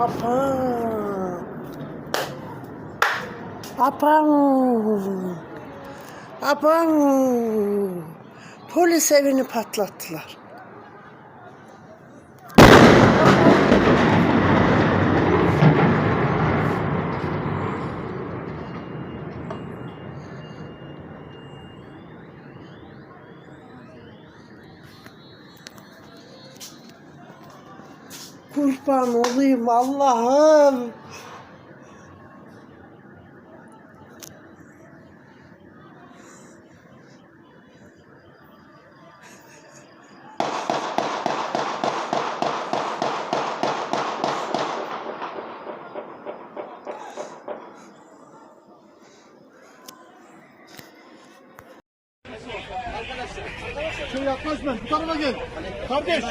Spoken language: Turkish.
Apa. Apam. Apam. Polis evini patlattılar. Kurban olayım Allah'ım. Şey yaklaşma bu tarafa gel. Kardeş.